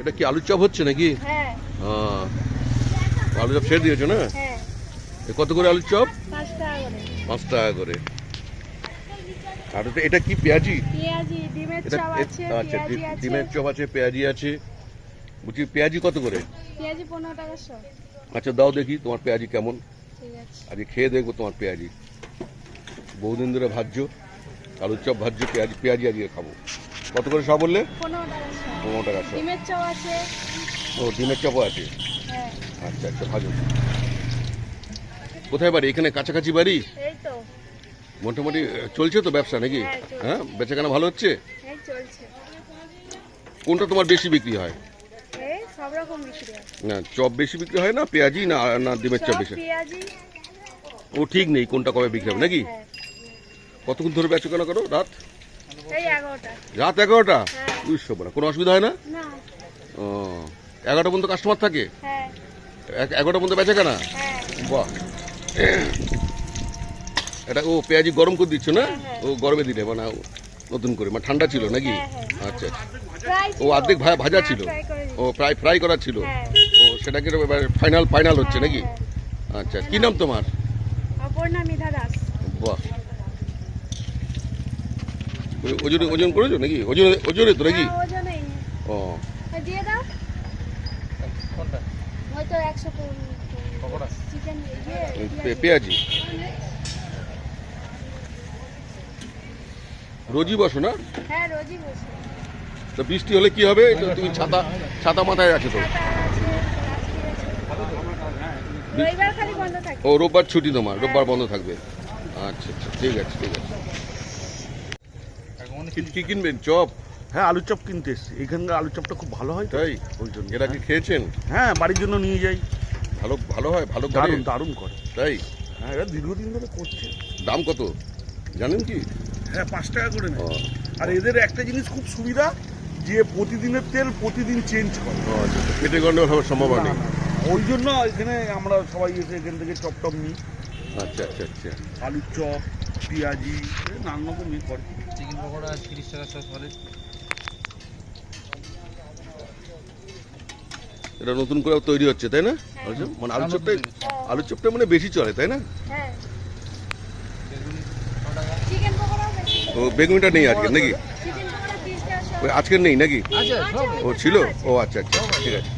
এটা কি আলুর চপ হচ্ছে নাকি? হ্যাঁ। আলুর চপ ছেড়ে দিয়েছ না? হ্যাঁ। কত করে আলুর চপ? পাঁচ টাকা করে। আর এটা- কি পেঁয়াজি? আচ্ছা ডিমের চপ আছে পেঁয়াজি আছে। বলছি পেঁয়াজি কত করে? আচ্ছা দাও দেখি তোমার পেঁয়াজি কেমন। আজকে খেয়ে দেখব তোমার পেঁয়াজি। বহুদিন ধরে ভাজছো আলুর চপ ভাজছো পেঁয়াজি পেঁয়াজি আজকে খাব। কত করে সব বললে? পনেরো টাকা ডিমের চপ আছে? ও ডিমের চপও আছে? হ্যাঁ। আচ্ছা আচ্ছা ভালো। কোথায় বাড়ি? এখানে কাছাকাছি বাড়ি? মোটামুটি চলছে তো ব্যবসা নাকি? হ্যাঁ, হ্যাঁ? বেচাকেনা ভালো হচ্ছে? কোনটা তোমার বেশি বিক্রি হয়? না চপ বেশি বিক্রি হয় না পেঁয়াজি না না ডিমের চপ বেশি? ও ঠিক নেই কোনটা কবে বিক্রি হবে নাকি? হ্যাঁ। কতক্ষণ ধরে বেচাকেনা করো? রাত? রাত এগারোটা? হ্যাঁ। বুঝতে পারা কোনো অসুবিধা হয় না? না। ও এগারোটা পর্যন্ত কাস্টমার থাকে? হ্যাঁ। এগারোটা পর্যন্ত বেচাকেনা কেনা? বাহ। এটা ও পেঁয়াজি গরম করে দিচ্ছ না? হ্যাঁ, হ্যাঁ। ও গরমে দিলে মানে নতুন করে মানে ঠান্ডা ছিল নাকি? হ্যাঁ, হ্যাঁ। আচ্ছা আচ্ছা। ও অর্ধেক ভাজা ছিল। ও প্রায় ফ্রাই করা ছিল। হ্যাঁ। ও সেটাকে এবার ফাইনাল ফাইনাল হচ্ছে নাকি? হ্যাঁ, আচ্ছা কি নাম তোমার? হ্যাঁ। অপর্ণা মিধা দাস। বাহ। ওজনে ওজন করেছ নাকি? ওজনে ওজনে তো নাকি? হ্যাঁ, ও। দিয়ে দাও। ওই তো একশো পেঁয়াজি। রোজই বসো না? হ্যাঁ রোজই বসে। তো বৃষ্টি হলে কি হবে? তুমি ছাতা ছাতা মাথায় আছে তো। ছাতা আছে, প্লাস্টিক আছে। রবিবার খালি বন্ধ থাকে ও রোববার ছুটি তোমার। রোববার বন্ধ থাকবে। আচ্ছা আচ্ছা ঠিক আছে ঠিক আছে। কি- কি কিনবেন? চপ? হ্যাঁ আলুর চপ কিনতে এসছি। এইখানকার আলুর চপটা খুব ভালো হয় তাই? ওই জন্য। এর আগে খেয়েছেন? হ্যাঁ বাড়ির জন্য নিয়ে যাই। ভালো ভালো হয় ভালো দারুণ দারুণ করে। তাই? হ্যাঁ এরা দীর্ঘদিন ধরে করছে। দাম কত? জানেন কি? হ্যাঁ পাঁচ টাকা করে নেয়। আর এদের একটা জিনিস খুব সুবিধা যে প্রতিদিনের তেল প্রতিদিন চেঞ্জ করে। আচ্ছা, আচ্ছা। পেটে গন্ডগোল হওয়ার সম্ভাবনা নেই। ওই জন্য এখানে আমরা সবাই এসে এখান থেকে চপ টপ নিই। আচ্ছা আচ্ছা আচ্ছা। আলুর চপ পেঁয়াজি এই নানান রকম ইয়ে করে চিকেন পকোড়া তিরিশ টাকা সব চলে এটা নতুন করে তৈরি হচ্ছে তাই না? চপ? মানে আলুর চপটা আলুর চপটা মানে বেশি চলে তাই না? হ্যাঁ। ও বেগুনিটা নেই আজকে নাকি? ওই আজকের নেই নাকি? আছে সব। ও ছিল? ও আচ্ছা আচ্ছা ঠিক আছে।